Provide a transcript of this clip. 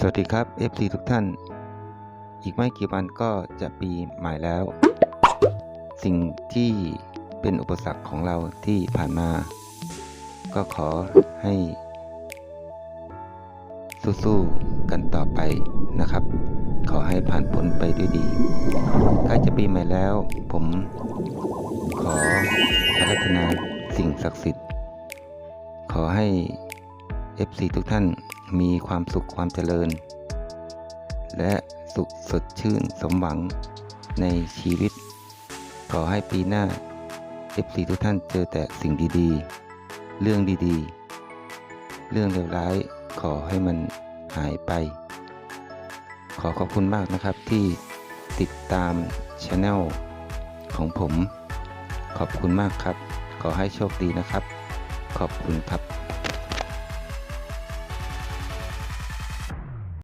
สวัสดีครับ FC ทุกท่าน อีกไม่กี่วันก็จะปีใหม่แล้ว สิ่งที่เป็นอุปสรรคของเราที่ผ่านมา ก็ขอให้ สู้ๆกันต่อไปนะครับ ขอให้ผ่านพ้นไปด้วยดีใกล้จะปีใหม่แล้ว ผมขออารัธนาสิ่งศักดิ์สิทธิ์ ขอให้ FC ทุกท่านมีความสุขความเจริญ และสุขสดชื่นสมหวังในชีวิต ขอให้ปีหน้า FC ทุกท่านเจอแต่สิ่งดีๆ เรื่องดีๆ เรื่องเลวร้ายขอให้มันหายไป ขอขอบคุณมากนะครับที่ติดตามช anel ของผม ขอบคุณมากครับ ขอให้โชคดีนะครับ ขอบคุณครับ